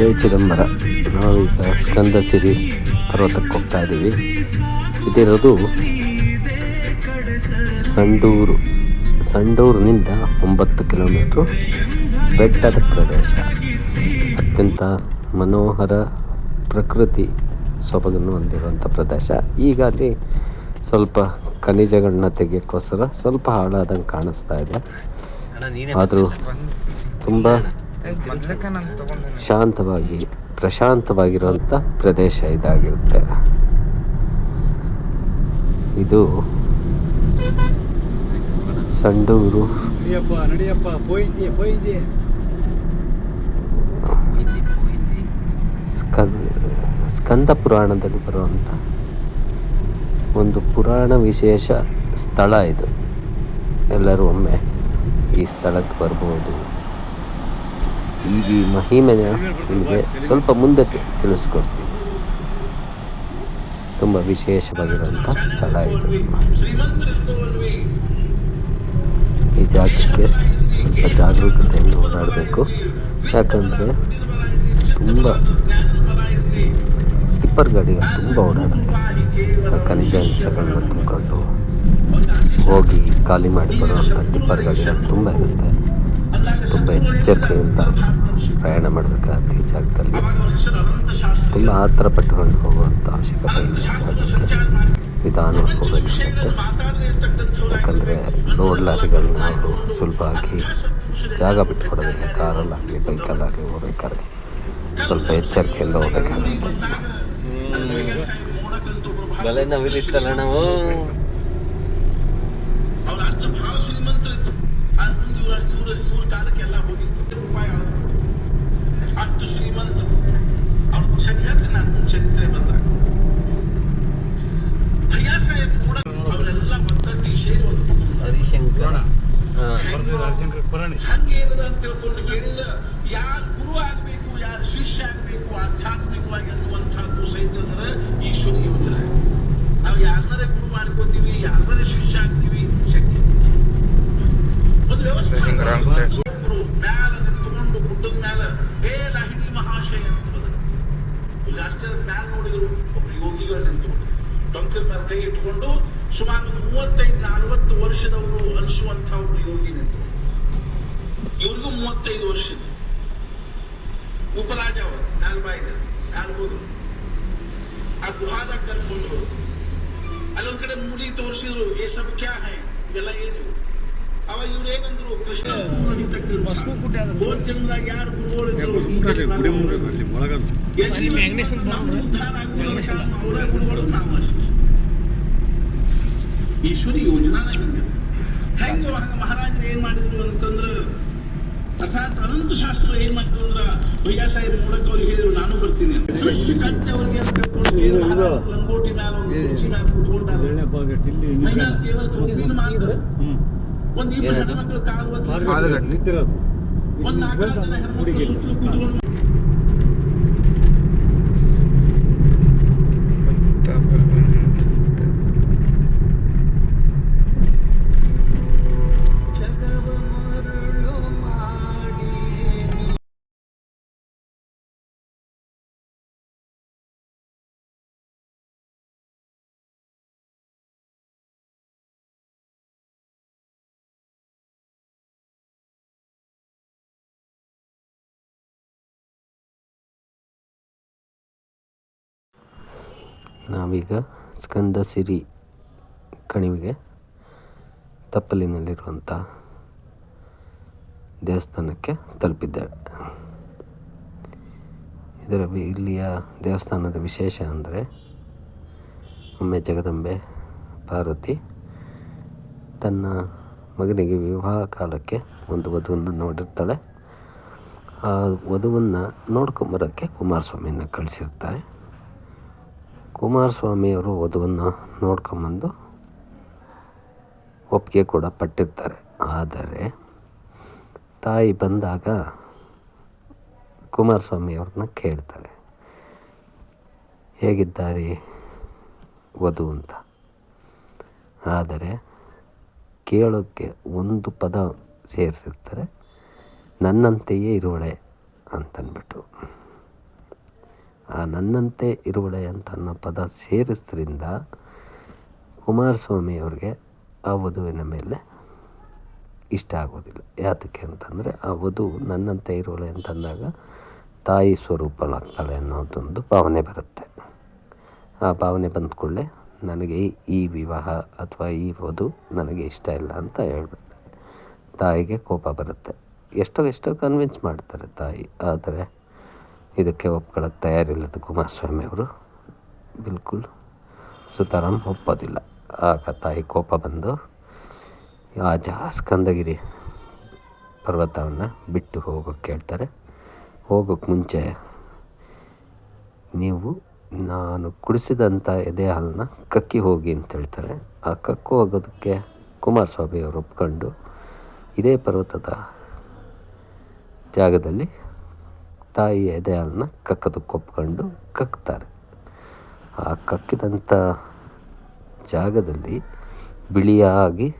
ಜೈ ಚಿದಂಬರ ನಾವೀಗ ಸ್ಕಂದ ಸಿರಿ ಪರ್ವತಕ್ಕೆ ಹೋಗ್ತಾ ಇದ್ದೀವಿ. ಇದಿರೋದು ಸಂಡೂರು ಸಂಡೂರಿನಿಂದ ಒಂಬತ್ತು ಕಿಲೋಮೀಟ್ರು ಬೆಟ್ಟದ ಪ್ರದೇಶ. ಅತ್ಯಂತ ಮನೋಹರ ಪ್ರಕೃತಿ ಸೊಬಗನ್ನು ಹೊಂದಿರುವಂಥ ಪ್ರದೇಶ. ಈಗ ಅಲ್ಲಿ ಸ್ವಲ್ಪ ಖನಿಜಗಳನ್ನ ತೆಗಿಯೋಕ್ಕೋಸ್ಕರ ಸ್ವಲ್ಪ ಹಾಳಾದಂಗೆ ಕಾಣಿಸ್ತಾ ಇದೆ. ಆದರೂ ತುಂಬ ಶಾಂತವಾಗಿ ಪ್ರಶಾಂತವಾಗಿರುವಂಥ ಪ್ರದೇಶ ಇದಾಗಿರುತ್ತೆ. ಇದು ಸಂಡೂರು. ಸ್ಕಂದ ಪುರಾಣದಲ್ಲಿ ಬರುವಂಥ ಒಂದು ಪುರಾಣ ವಿಶೇಷ ಸ್ಥಳ ಇದು. ಎಲ್ಲರೂ ಒಮ್ಮೆ ಈ ಸ್ಥಳಕ್ಕೆ ಬರ್ಬೋದು. ಈ ಮಹಿಮೆಯ ನಿಮಗೆ ಸ್ವಲ್ಪ ಮುಂದೆ ತಿಳಿಸ್ಕೊಡ್ತೀವಿ ತುಂಬ ವಿಶೇಷವಾಗಿರುವಂಥ ಸ್ಥಳ ಇದು. ಈ ಜಾಗಕ್ಕೆ ಸ್ವಲ್ಪ ಜಾಗರೂಕತೆಯನ್ನು ಓಡಾಡಬೇಕು. ಯಾಕಂದರೆ ತುಂಬ ಟಿಪ್ಪರ್ ಗಾಡಿಗಳು ತುಂಬ ಓಡಾಡುತ್ತೆ. ಖನಿಜ ಅಂಶಗಳನ್ನ ತುಂಬಿಕೊಂಡು ಹೋಗಿ ಖಾಲಿ ಮಾಡಿ ಬರುವಂಥ ಟಿಪ್ಪರ್ ಗಾಡಿಗಳು ತುಂಬ ಇರುತ್ತೆ. ತುಂಬ ಎಚ್ಚರಿಕೆಯಿಂದ ಪ್ರಯಾಣ ಮಾಡಬೇಕಾದ ಈ ಜಾಗದಲ್ಲಿ ತುಂಬ ಆತರ ಪಟ್ಟುಕೊಂಡು ಹೋಗುವಂಥ ಅವಶ್ಯಕತೆ ಇಲ್ಲ ವಿಧಾನ ಹೋಗಬೇಕಾಗುತ್ತೆ. ಯಾಕಂದರೆ ರೋಡ್ ಲಾರಿಗಳನ್ನ ಅವರು ಹಾಕಿ ಜಾಗ ಬಿಟ್ಕೊಡಬೇಕು ಕಾರಲ್ಲಾಗಲಿ, ಬೈಕಲ್ಲಾಗಲಿ ಹೋಗ್ಬೇಕಾದ್ರೆ ಸ್ವಲ್ಪ ಎಚ್ಚರಿಕೆಯಿಂದ ಹೋಗಬೇಕಾಗುತ್ತೆ. ನಾವು ಅವ್ರ ಅಷ್ಟು ಬಹಳ ಶ್ರೀಮಂತರಿದ್ದು ಆದ್ರೆ ಮುಂದೆ ಇವ್ರ ಇವ್ರ ಇವ್ರ ಕಾಲಕ್ಕೆಲ್ಲ ಹೋಗಿತ್ತು ರೂಪಾಯಿ ಅಷ್ಟು ಶ್ರೀಮಂತರು ಅವ್ರ ಚರಿ ಹೇಳ್ತೀನಿ ನಾನು ಮುಂದೆ ಚರಿತ್ರೆ ಬಂದಾಗ ಭಯ್ಯ ಸಾಹೇಬ್ ಕೂಡ ಅವರೆಲ್ಲ ಪದ್ಧತಿ ಸೇರಿ ಒಂದು ಹರಿಶಂಕರ ಹಾ ಹರಿಶಂಕರ ಪುರಾಣಿ ಹಂಗೆ ಏನದ ಅಂತ ತಿಳ್ಕೊಂಡು ಕೇಳಿಲ್ಲ ಯಾರು ಗುರು ಆಗ್ಬೇಕು ಯಾರು ಶಿಷ್ಯ ಆಗ್ಬೇಕು ಆಧ್ಯಾತ್ಮಿಕವಾಗಿ ಅನ್ನುವಂಥದ್ದು ಸಹಿತ ಅದರ ಈಶ್ವರ ಯೋಜನೆ ನಾವು ಯಾರನ್ನಾರೇ ಗುರು ಮಾಡ್ಕೋತೀವಿ ಯಾರನ್ನಾರೇ ಶಿಷ್ಯ ಆಗ್ತೀವಿ ಶಕ್ತಿ ಒಂದು ವ್ಯವಸ್ಥೆ ಒಬ್ರು ಮ್ಯಾಲ ನಿಂತ್ಕೊಂಡು ಗುಡ್ಡದ ಮ್ಯಾಲ ಹೇ ಲಹಿಣಿ ಮಹಾಶಯ ಅಂತ ಬದಲು ಅಷ್ಟೇ ಮ್ಯಾಲ ನೋಡಿದ್ರು ಒಬ್ರು ಯೋಗಿಗಳು ನಿಂತ್ಕೊಂಡು ಡೊಂಕದ ಮೇಲೆ ಕೈ ಇಟ್ಕೊಂಡು ಸುಮಾರು ಒಂದು ಮೂವತ್ತೈದು ನಲವತ್ತು ವರ್ಷದವರು ಅನಿಸುವಂಥ ಒಬ್ರು ಯೋಗಿ ನಿಂತು ಇವ್ರಿಗೂ ಮೂವತ್ತೈದು ವರ್ಷ ಇದೆ ಉಪರಾಜ ಅವರು ನಾಲ್ಬಾಯಿದೆ ನಾಲ್ಬೋದು ಆ ಗುಹಾದಾಗ ಕರ್ಕೊಂಡು ಹೋದ್ರು. ಅಲ್ಲೊಂದ್ ಕಡೆ ಮೂಲಿ ತೋರಿಸಿದ್ರು ಏ ಸಬ್ ಕ್ಯಾ ಹೈ? ಇವೆಲ್ಲ ಏನು? ಅವ ಇವ್ರು ಏನಂದ್ರು ಕೃಷ್ಣ ಜನ್ಮದಾಗ ಯಾರು ಗುರುಗಳು ನಾವು ಅಷ್ಟೇ ಈಶ್ವರಿ ಯೋಜನಾ ಹಿಂಗೆ ಹೆಂಗ ಮಹಾರಾಜರು ಏನ್ ಮಾಡಿದ್ರು ಅಂತಂದ್ರ ಅರ್ಥಾತ್ ಅನಂತ ಶಾಸ್ತ್ರ ಏನ್ ಮಾಡಿದ್ರು ಅಂದ್ರ ಭಯ್ಯ ಸಾಹೇಬ್ ನೋಡಕ್ ಅವ್ರಿಗೆ ಹೇಳಿದ್ರು ನಾನು ಬರ್ತೀನಿ ದೃಶ್ಯ ಕಂತೆ ಅವ್ರಿಗೆ ಲಂಗೋಟಿ ಕುರ್ಚಿ ನಾನು ಮ್ಯಾಲ ಕೇವಲ ಮಾತ್ರ ಒಂದ್ ಇಬ್ಬರು? ಹೆಣ್ಮಕ್ಳು ಕಾಲು ಒಂದ್ ನಾಲ್ಕು ಜನ ಹೆಣ್ಮಕ್ಳು ಸುತ್ತಲೂ ಕೂತ್ಕೊಂಡು ನಾವೀಗ ಸ್ಕಂದ ಸಿರಿ ಕಣಿವೆಗೆ ತಪ್ಪಲಿನಲ್ಲಿರುವಂಥ ದೇವಸ್ಥಾನಕ್ಕೆ ತಲುಪಿದ್ದೇವೆ. ಇದರ ಇಲ್ಲಿಯ ದೇವಸ್ಥಾನದ ವಿಶೇಷ ಅಂದರೆ ಒಮ್ಮೆ ಜಗದಂಬೆ ಪಾರ್ವತಿ ತನ್ನ ಮಗನಿಗೆ ವಿವಾಹ ಕಾಲಕ್ಕೆ ಒಂದು ವಧುವನ್ನು ನೋಡಿರ್ತಾಳೆ. ಆ ವಧುವನ್ನು ನೋಡ್ಕೊಂಬರೋಕ್ಕೆ ಕುಮಾರಸ್ವಾಮಿಯನ್ನು ಕಳಿಸಿರ್ತಾರೆ. ಕುಮಾರಸ್ವಾಮಿಯವರು ವಧುವನ್ನು ನೋಡ್ಕೊಂಬಂದು ಒಪ್ಪಿಗೆ ಕೂಡ ಪಟ್ಟಿರ್ತಾರೆ. ಆದರೆ ತಾಯಿ ಬಂದಾಗ ಕುಮಾರಸ್ವಾಮಿಯವ್ರನ್ನ ಕೇಳ್ತಾರೆ. ಹೇಗಿದ್ದಾರೆ ವಧು ಅಂತ. ಆದರೆ ಕೇಳೋಕ್ಕೆ ಒಂದು ಪದ ಸೇರಿಸಿರ್ತಾರೆ. ನನ್ನಂತೆಯೇ ಇರುವಳೆ ಅಂತನ್ಬಿಟ್ಟು. ಆ ನನ್ನಂತೆ ಇರುವಳೆ ಅಂತ ಅನ್ನೋ ಪದ ಸೇರಿಸ್ದ್ರಿಂದ ಕುಮಾರಸ್ವಾಮಿ ಅವ್ರಿಗೆ ಆ ವಧುವಿನ ಮೇಲೆ ಇಷ್ಟ ಆಗೋದಿಲ್ಲ. ಯಾತಕ್ಕೆ ಅಂತಂದರೆ ಆ ವಧು ನನ್ನಂತೆ ಇರುವಳೆ ಅಂತಂದಾಗ ತಾಯಿ ಸ್ವರೂಪಳಾಗ್ತಾಳೆ ಅನ್ನೋದೊಂದು ಭಾವನೆ ಬರುತ್ತೆ. ಆ ಭಾವನೆ ಬಂದ ಕೂಡಲೇ ನನಗೆ ಈ- ವಿವಾಹ ಅಥವಾ ಈ ವಧು ನನಗೆ ಇಷ್ಟ ಇಲ್ಲ ಅಂತ ಹೇಳ್ಬಿಡ್ತಾರೆ. ತಾಯಿಗೆ ಕೋಪ ಬರುತ್ತೆ. ಎಷ್ಟೋ ಎಷ್ಟೋ ಕನ್ವಿನ್ಸ್ ಮಾಡ್ತಾರೆ ತಾಯಿ, ಆದರೆ ಇದಕ್ಕೆ ಒಪ್ಕೊಳ್ಳೋಕ್ಕೆ ತಯಾರಿಲ್ಲದ ಕುಮಾರಸ್ವಾಮಿ ಅವರು. ಬಿಲ್ಕುಲ್ ಸುತಾರಾಮ್ ಒಪ್ಪೋದಿಲ್ಲ. ಆಗ ತಾಯಿ ಕೋಪ ಬಂದು ಆ ಜಾಸ್ಕಂದಗಿರಿ ಪರ್ವತವನ್ನು ಬಿಟ್ಟು ಹೋಗೋಕ್ಕೆ ಹೇಳ್ತಾರೆ. ಹೋಗೋಕ್ಕೆ ಮುಂಚೆ ನೀವು, ನಾನು ಕುಡಿಸಿದಂಥ ಎದೆ ಹಾಲನ್ನ ಕಕ್ಕಿ ಹೋಗಿ ಅಂತ ಹೇಳ್ತಾರೆ. ಆ ಕಕ್ಕು ಹೋಗೋದಕ್ಕೆ ಕುಮಾರಸ್ವಾಮಿ ಅವರು ಒಪ್ಕೊಂಡು, ಇದೇ ಪರ್ವತದ ಜಾಗದಲ್ಲಿ ತಾಯಿ ಎದೆ ಹಾಲನ್ನ ಕಕ್ಕದು ಒಪ್ಕೊಂಡು ಕಕ್ತಾರೆ. ಆ ಕಕ್ಕಿದಂಥ ಜಾಗದಲ್ಲಿ ಬಿಳಿಯಾಗಿ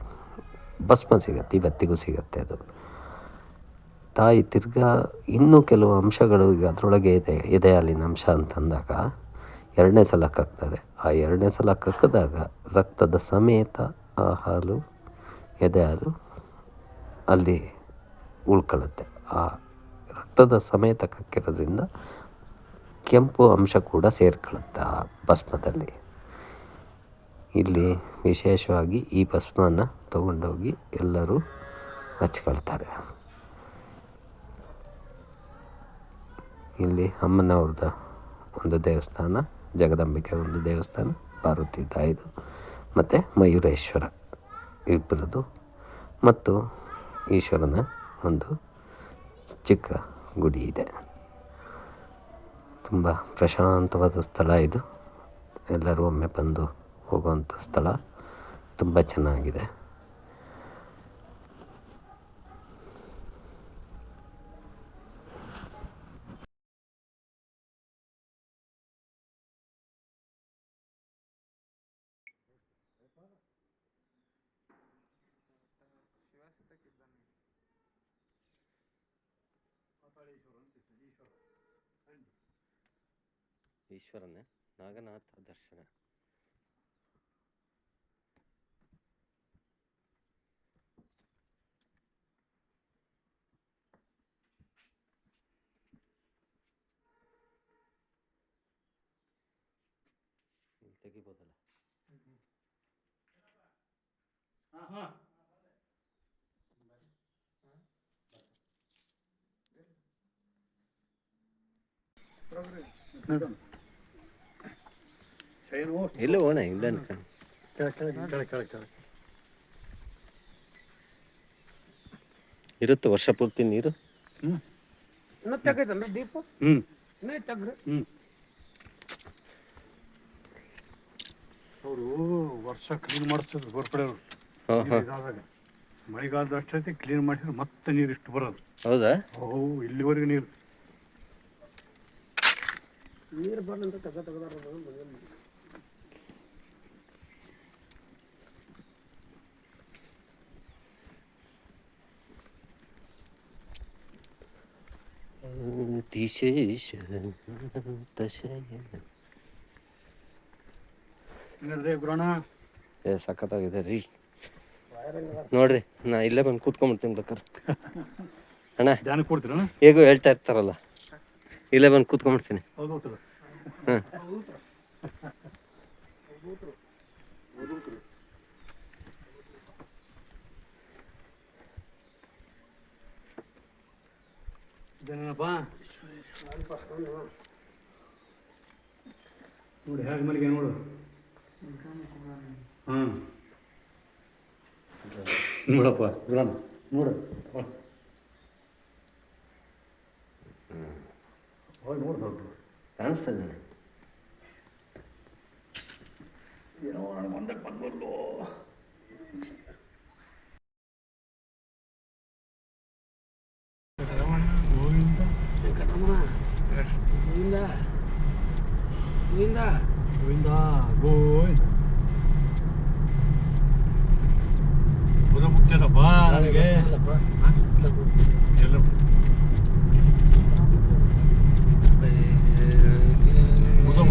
ಭಸ್ಮ ಸಿಗತ್ತೆ, ಇವತ್ತಿಗೂ ಸಿಗತ್ತೆ ಅದು. ತಾಯಿ ತಿರ್ಗಾ ಇನ್ನೂ ಕೆಲವು ಅಂಶಗಳು ಈಗ ಅದರೊಳಗೆ ಇದೆ ಎದೆ ಹಾಲಿನ ಅಂಶ ಅಂತಂದಾಗ ಎರಡನೇ ಸಲ ಕಕ್ತಾರೆ. ಆ ಎರಡನೇ ಸಲ ಕಕ್ಕಿದಾಗ ರಕ್ತದ ಸಮೇತ ಆ ಹಾಲು, ಎದೆ ಹಾಲು ಅಲ್ಲಿ ಉಳ್ಕೊಳ್ಳುತ್ತೆ. ಆ ರಕ್ತದ ಸಮೇತ ಕಕ್ಕಿರೋದ್ರಿಂದ ಕೆಂಪು ಅಂಶ ಕೂಡ ಸೇರ್ಕೊಳ್ಳುತ್ತೆ ಆ ಭಸ್ಮದಲ್ಲಿ. ಇಲ್ಲಿ ವಿಶೇಷವಾಗಿ ಈ ಭಸ್ಮನ ತಗೊಂಡೋಗಿ ಎಲ್ಲರೂ ಹಚ್ಕೊಳ್ತಾರೆ. ಇಲ್ಲಿ ಅಮ್ಮನವ್ರದ ಒಂದು ದೇವಸ್ಥಾನ, ಜಗದಂಬಿಕೆ ಒಂದು ದೇವಸ್ಥಾನ, ಪಾರ್ವತಿ ತಾಯಿದು ಮತ್ತು ಮಯೂರೇಶ್ವರ ಇಬ್ಬರದು ಮತ್ತು ಈಶ್ವರನ ಒಂದು ಚಿಕ್ಕ ಗುಡಿ ಇದೆ. ತುಂಬ ಪ್ರಶಾಂತವಾದ ಸ್ಥಳ ಇದು. ಎಲ್ಲರೂ ಒಮ್ಮೆ ಬಂದು ಹೋಗುವಂಥ ಸ್ಥಳ. ತುಂಬ ಚೆನ್ನಾಗಿದೆ. ಈಶ್ವರನೇ ನಾಗನಾಥ ದರ್ಶನ. ಇಲ್ಲಿ ತೆಗಿಬೋದಲ್ಲ? ಇಲ್ಲ ಹೋಣ ಇಲ್ಲ ಇರುತ್ತೆ ವರ್ಷ ಪೂರ್ತಿ ನೀರು? ಹ್ಞೂ ದೀಪ? ಹ್ಞೂ ಇನ್ನೂ ತೆಗ್ರಿ ಹ್ಞೂ ಅವರು ವರ್ಷ ಕ್ಲೀನ್ ಮಾಡಿಸ್ತಿದ್ರು ಗೋರ್ಪಡೆಯವರು ಹಾಂ ಹಾಂ. ಇದಾದಾಗ. ಮಳೆಗಾಲದ ಅಷ್ಟೈತಿ ಕ್ಲೀನ್ ಮಾಡಿದ್ರೆ ಮತ್ತೆ ನೀರು ಇಷ್ಟು ಬರೋದು. ಹೌದಾ? ಓ ಇಲ್ಲಿವರೆಗೆ ನೀರು. ನೀರು ಬಂದಂತ ಕಸ ತೆಗೆದಾರ ಗುರಣ? ಏ ಸಖತ್ತಾಗಿದೆ ರೀ. ನೋಡ್ರಿ ನಾ ಇಲ್ಲೇ ಬಂದು ಕೂತ್ಕೊಂಡ್ಬಿಡ್ತೀನಿ ಬೇಕಾರೆ ಅಣ್ಣ. ಧ್ಯಾನ ಕೊಡ್ತೀರಣ್ಣ ಹೇಗೋ ಹೇಳ್ತಾ ಇರ್ತಾರಲ್ಲ. ಇಲ್ಲೇ ಬಂದು ಕೂತ್ಕೊಂಡ್ಬಿಡ್ತೀನಿ ಹಾಂ ನೋಡಿ ಹೇಗೆ ಮಲ್ಲಿಗೆ ನೋಡು ಹಾಂ ನೋಡಪ್ಪ ನೋಡು ಬಾ. ಹೋಗಿ ನೋಡು ಸ್ವಲ್ಪ ಕಾಣಿಸ್ತದೆ ಏನೋ ನನಗೆ ಒಂದಕ್ಕೆ ಬಂದ್ಬಲ್ಲು ಗೋವಿಂದ ಗೋವಿಂದ ಗೋವಿಂದ ಗೋವಿಂದ ಬುಧ ಮುಖ್ಯದಪ್ಪ ನನಗೆ ಎಲ್ಲ ಮತ್ತೆ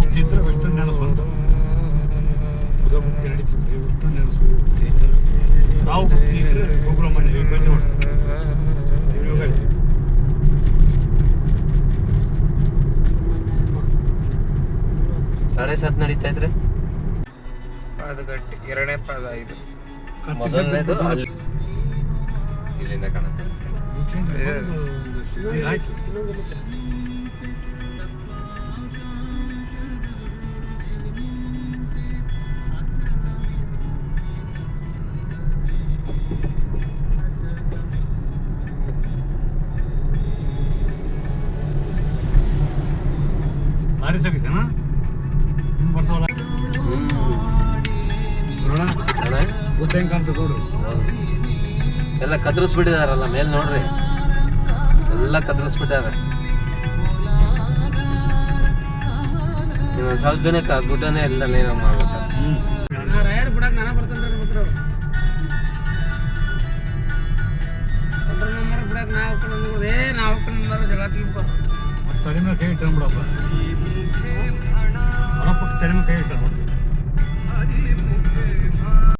ನೆನೆಸು ನಾವು ಹೋಗ್ತಿದ್ರೆ ಸುಬ್ರಹ್ಮಣ್ಯ ಈಗ ಬಂದು ನೋಡು. ನೀವು ಹೋಗಲ್ಲ. ಸಾಡೆ ಸತ್ ನಡೀತಾ ಇದ್ರೆ ಪಾದಗಟ್ಟಿ ಎರಡನೇ ಪಾದ ಇದು. ಮೊದಲನೇದು ಅಲ್ಲಿ. ಇಲ್ಲಿಂದ ಕಾಣುತ್ತೆ. ಭಾರಿ ಕತ್ತರಿಸ್ಬಿಟ್ಟಿದಾರಲ್ಲ ಮೇಲ್ ನೋಡ್ರಿ. ಎಲ್ಲ ಕತ್ತರಿಸ್ಬಿಟ್ಟಾರೆ ಇನ್ನೊಂದ್ ಸ್ವಲ್ಪ ದಿನಕ್ಕೆ ಗುಡ್ಡನೇ ಎಲ್ಲ ನೀರು ಮಾಡ್ಬೇಕು ತಲೆ ಮೇಲೆ ಕೈ ಇಟ್ಕೊಂಡ್ಬಿಡಪ್ಪ. ತಲೆ ಕೈ ಇಟ್ಟ ನೋಡಿ